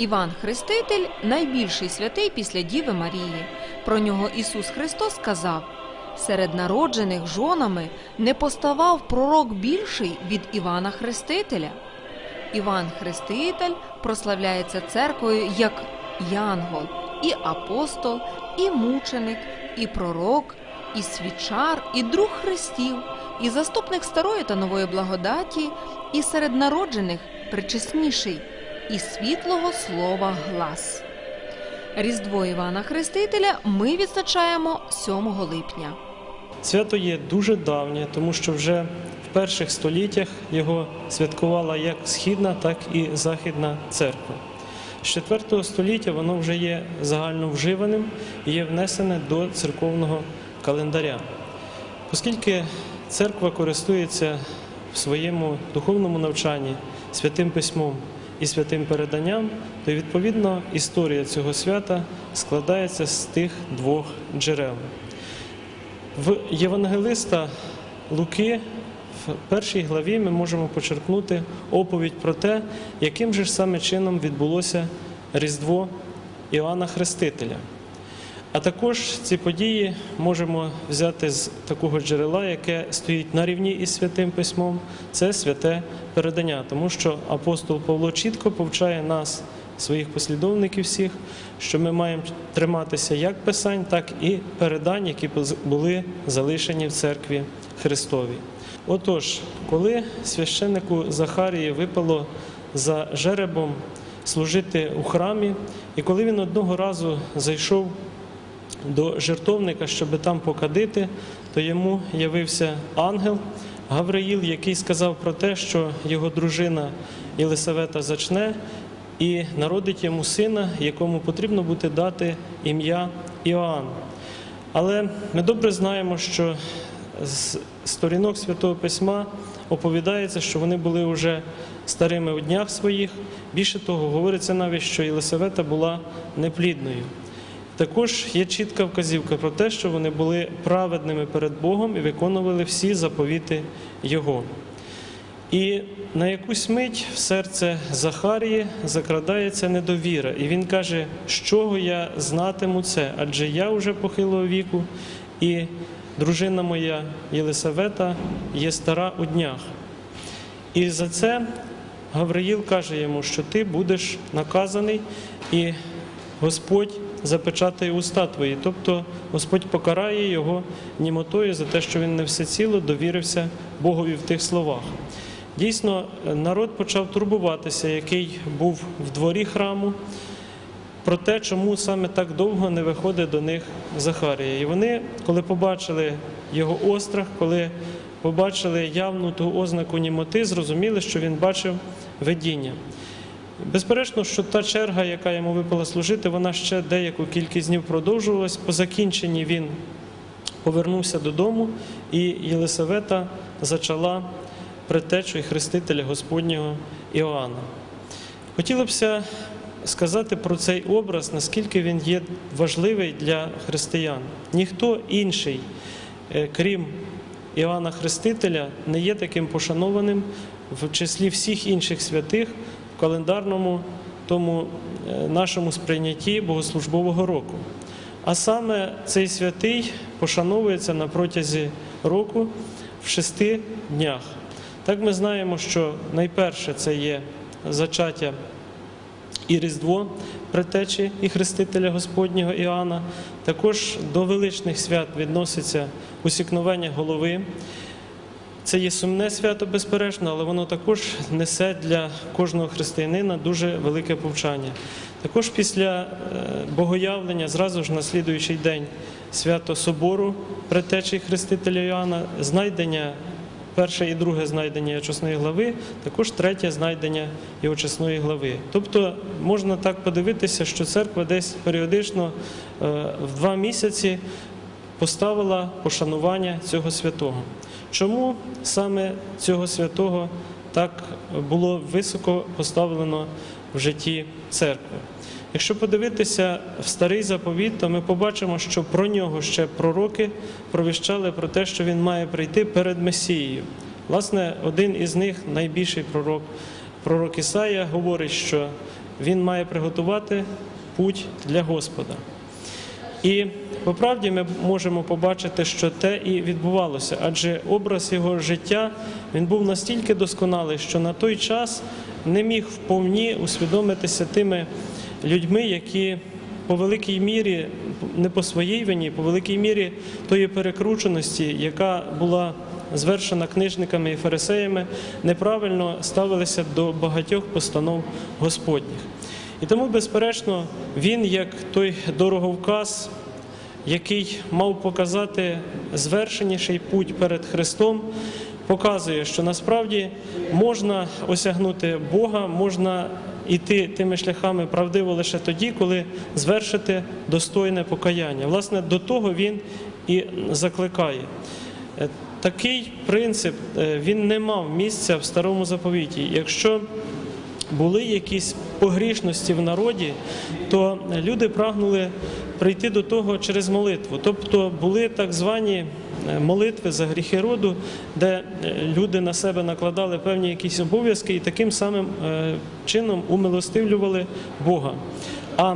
Іван Хреститель найбільший святий після Діви Марії. Про нього Ісус Христос сказав: серед народжених жонами не поставав пророк більший від Івана Хрестителя. Іван Хреститель прославляється церквою як Янгол, і апостол, і мученик, і пророк, і свічар, і друг Христів, і заступник старої та нової благодаті, і серед народжених причесніший, і світлого слова глас. Різдво Івана Хрестителя ми відзначаємо 7 липня. Свято є дуже давнє, тому що вже в перших століттях його святкувала як східна, так і західна церква. З 4 століття воно вже є загально вживаним і є внесене до церковного календаря. Оскільки церква користується в своєму духовному навчанні святим письмом і святим переданням, то відповідно історія цього свята складається з тих двох джерел. В Євангелиста Луки в першій главі ми можемо почерпнути оповідь про те, яким же ж саме чином відбулося Різдво Іоанна Хрестителя. А також ці події можемо взяти з такого джерела, яке стоїть на рівні із святим письмом, це святе передання, тому що апостол Павло чітко повчає нас, своїх послідовників всіх, що ми маємо триматися як писань, так і передань, які були залишені в церкві Христовій. Отож, коли священнику Захарії випало за жеребом служити у храмі, і коли він одного разу зайшов до жертовника, щоб там покадити, то йому явився ангел Гавриїл, який сказав про те, що його дружина Єлисавета зачне і народить йому сина, якому потрібно буде дати ім'я Іоанн. Але ми добре знаємо, що з сторінок Святого Письма оповідається, що вони були вже старими у днях своїх. Більше того, говориться навіть, що Єлисавета була неплідною. Також є чітка вказівка про те, що вони були праведними перед Богом і виконували всі заповіти Його. І на якусь мить в серце Захарії закрадається недовіра, і він каже, з чого я знатиму це, адже я вже похилого віку, і дружина моя Єлисавета є стара у днях. І за це Гавриїл каже йому, що ти будеш наказаний, і Господь запечатає уста твої. Тобто Господь покарає його німотою за те, що він не всеціло довірився Богові в тих словах. Дійсно, народ почав турбуватися, який був в дворі храму, про те, чому саме так довго не виходить до них Захарія. І вони, коли побачили його острах, коли побачили явну ту ознаку німоти, зрозуміли, що він бачив видіння. Безперечно, що та черга, яка йому випала служити, вона ще деяку кількість днів продовжувалась. По закінченні він повернувся додому, і Єлисавета зачала предтечу і хрестителя Господнього Іоанна. Хотілося б сказати про цей образ, наскільки він є важливий для християн. Ніхто інший, е, крім Іоанна Хрестителя, не є таким пошанованим в числі всіх інших святих календарному тому е, нашому сприйнятті богослужбового року. А саме цей святий пошановується на протязі року в шести днях. Так ми знаємо, що найперше це є зачаття і Різдво Претечі і Хрестителя Господнього Іоанна. Також до величних свят відноситься усікновення голови. Це є сумне свято, безперечно, але воно також несе для кожного християнина дуже велике повчання. Також після богоявлення, зразу ж на слідуючий день свято Собору Претечі Хрестителя Іоанна, знайдення перше і друге знайдення очисної глави, також третє знайдення і очисної глави. Тобто можна так подивитися, що церква десь періодично в два місяці поставила пошанування цього святого. Чому саме цього святого так було високо поставлено в житті церкви? Якщо подивитися в старий заповіт, то ми побачимо, що про нього ще пророки провіщали про те, що він має прийти перед Месією. Власне, один із них, найбільший пророк, пророк Ісая, говорить, що він має приготувати путь для Господа. І по правді ми можемо побачити, що те і відбувалося, адже образ його життя він був настільки досконалий, що на той час не міг вповні усвідомитися тими людьми, які по великій мірі, не по своїй вині, по великій мірі тої перекрученості, яка була звершена книжниками і фарисеями, неправильно ставилися до багатьох постанов Господніх. І тому, безперечно, він, як той дороговказ, який мав показати звершеніший путь перед Христом, показує, що насправді можна осягнути Бога, можна йти тими шляхами правдиво лише тоді, коли звершити достойне покаяння. Власне, до того він і закликає. Е, Такий принцип е, він не мав місця в старому заповіті. Якщо були якісь погрішності в народі, то люди прагнули прийти до того через молитву. Тобто були так звані е, молитви за гріхи роду, де е, люди на себе накладали певні якісь обов'язки і таким самим е, чином умилостивлювали Бога. А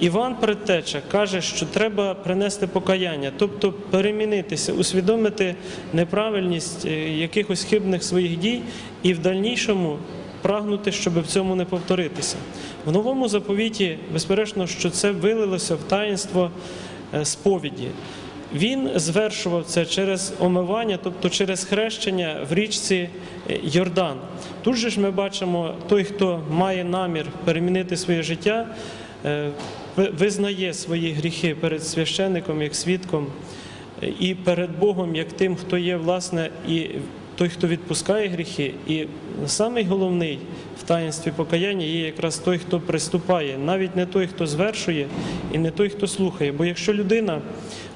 Іван Предтеча каже, що треба принести покаяння, тобто перемінитися, усвідомити неправильність якихось хибних своїх дій і в дальнішому прагнути, щоб в цьому не повторитися. В новому заповіті, безперечно, що це вилилося в таїнство е, сповіді. Він звершував це через омивання, тобто через хрещення в річці е, Йордан. Тут же ж ми бачимо, той, хто має намір перемінити своє життя, е, визнає свої гріхи перед священником як свідком і перед Богом, як тим, хто є власне і той, хто відпускає гріхи. І самий головний в таїнстві покаяння є якраз той, хто приступає, навіть не той, хто звершує, і не той, хто слухає. Бо якщо людина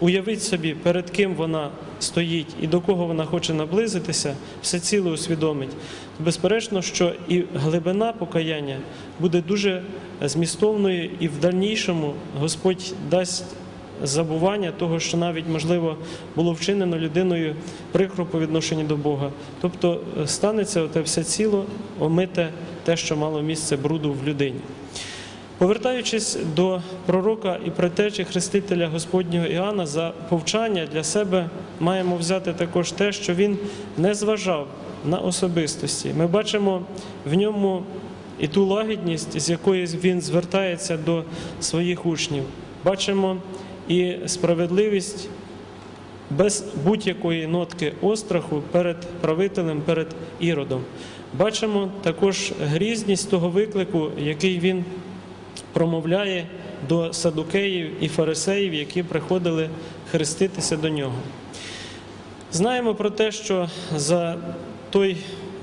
уявить собі, перед ким вона стоїть і до кого вона хоче наблизитися, все ціле усвідомить, то безперечно, що і глибина покаяння буде дуже змістовною, і в дальнішому Господь дасть забування того, що навіть можливо було вчинено людиною прикро по відношенню до Бога. Тобто е, станеться оте все ціло, омите те, що мало місце бруду в людині. Повертаючись до пророка і предтечі хрестителя Господнього Іоанна, за повчання для себе маємо взяти також те, що він не зважав на особистості. Ми бачимо в ньому і ту лагідність, з якої він звертається до своїх учнів. Бачимо і справедливість без будь-якої нотки остраху перед правителем, перед іродом. Бачимо також грізність того виклику, який він промовляє до садукеїв і фарисеїв, які приходили хреститися до нього. Знаємо про те, що за той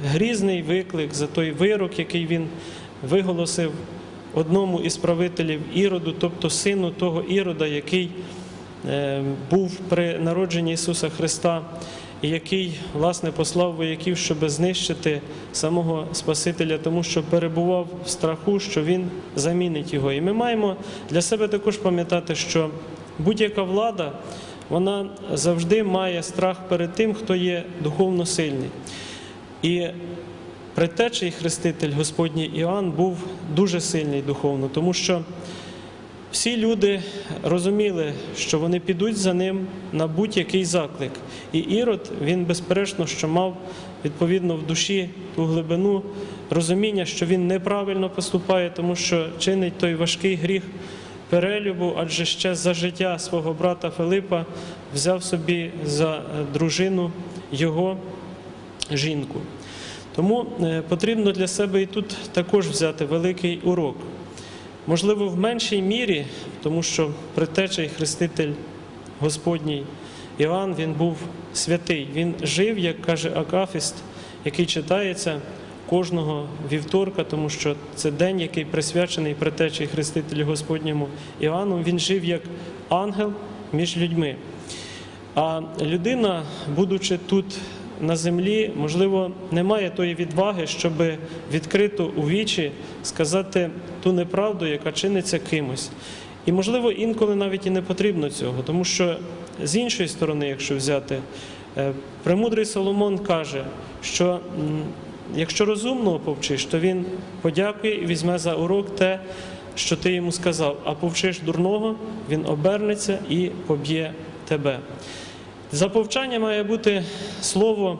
грізний виклик, за той вирок, який він виголосив одному із правителів Іроду, тобто сину того Ірода, який е, був при народженні Ісуса Христа, і який, власне, послав вояків, щоб знищити самого Спасителя, тому що перебував в страху, що Він замінить його. І ми маємо для себе також пам'ятати, що будь-яка влада вона завжди має страх перед тим, хто є духовно сильний. І предтечий хреститель Господній Іоанн був дуже сильний духовно, тому що всі люди розуміли, що вони підуть за ним на будь-який заклик. І Ірод, він безперечно, що мав відповідно в душі ту глибину розуміння, що він неправильно поступає, тому що чинить той важкий гріх перелюбу, адже ще за життя свого брата Филипа взяв собі за дружину його жінку. Тому е, потрібно для себе і тут також взяти великий урок. Можливо, в меншій мірі, тому що предтеча і хреститель Господній Іоанн, він був святий. Він жив, як каже Акафіст, який читається кожного вівторка, тому що це день, який присвячений предтечі і хрестителю Господньому Іоанну. Він жив як ангел між людьми. А людина, будучи тут на землі, можливо, не має тої відваги, щоб відкрито у вічі сказати ту неправду, яка чиниться кимось. І, можливо, інколи навіть і не потрібно цього, тому що з іншої сторони, якщо взяти, е, премудрий Соломон каже, що якщо розумного повчиш, то він подякує і візьме за урок те, що ти йому сказав. А повчиш дурного, він обернеться і поб'є тебе. За повчання має бути слово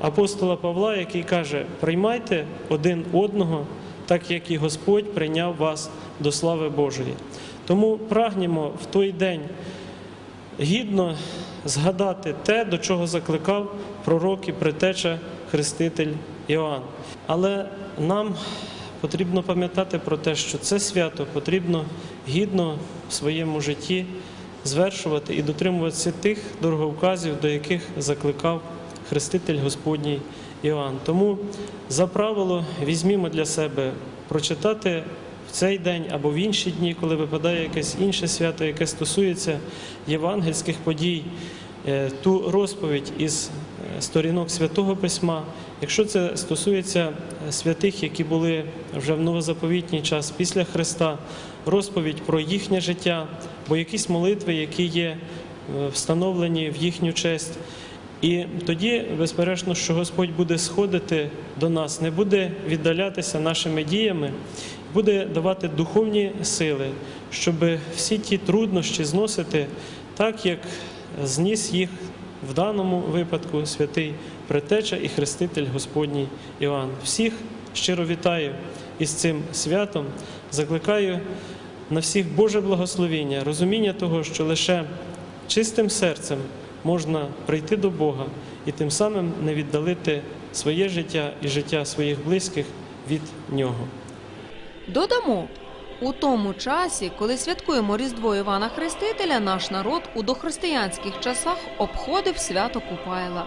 апостола Павла, який каже: приймайте один одного, так як і Господь прийняв вас до слави Божої. Тому прагнімо в той день гідно згадати те, до чого закликав пророк і предтеча Хреститель Іоанн. Але нам потрібно пам'ятати про те, що це свято потрібно гідно в своєму житті звершувати і дотримуватися тих дороговказів, до яких закликав Хреститель Господній Іоанн. Тому за правило візьмімо для себе прочитати в цей день або в інші дні, коли випадає якесь інше свято, яке стосується євангельських подій, е, ту розповідь із е, сторінок святого письма. Якщо це стосується е, святих, які були вже в новозаповітній час після Христа, розповідь про їхнє життя, бо якісь молитви, які є е, встановлені в їхню честь. І тоді, безперечно, що Господь буде сходити до нас, не буде віддалятися нашими діями, буде давати духовні сили, щоб всі ті труднощі зносити так, як зніс їх в даному випадку святий Претеча і Хреститель Господній Іоанн. Всіх щиро вітаю із цим святом, закликаю на всіх Боже благословіння, розуміння того, що лише чистим серцем можна прийти до Бога і тим самим не віддалити своє життя і життя своїх близьких від Нього. Додамо, у тому часі, коли святкуємо Різдво Івана Хрестителя, наш народ у дохристиянських часах обходив свято Купайла.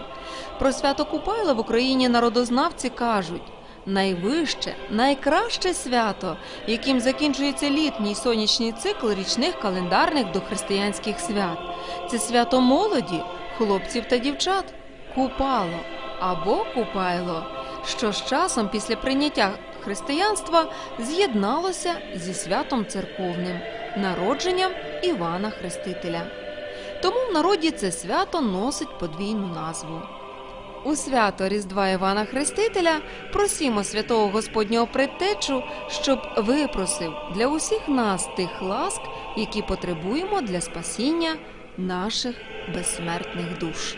Про свято Купайла в Україні народознавці кажуть. Найвище, найкраще свято, яким закінчується літній сонячний цикл річних календарних дохристиянських свят. Це свято молоді, хлопців та дівчат, купало або купайло, що з часом після прийняття християнства з'єдналося зі святом церковним, народженням Івана Хрестителя. Тому в народі це свято носить подвійну назву. У свято Різдва Івана Хрестителя просімо святого Господнього предтечу, щоб випросив для усіх нас тих ласк, які потребуємо для спасіння наших безсмертних душ.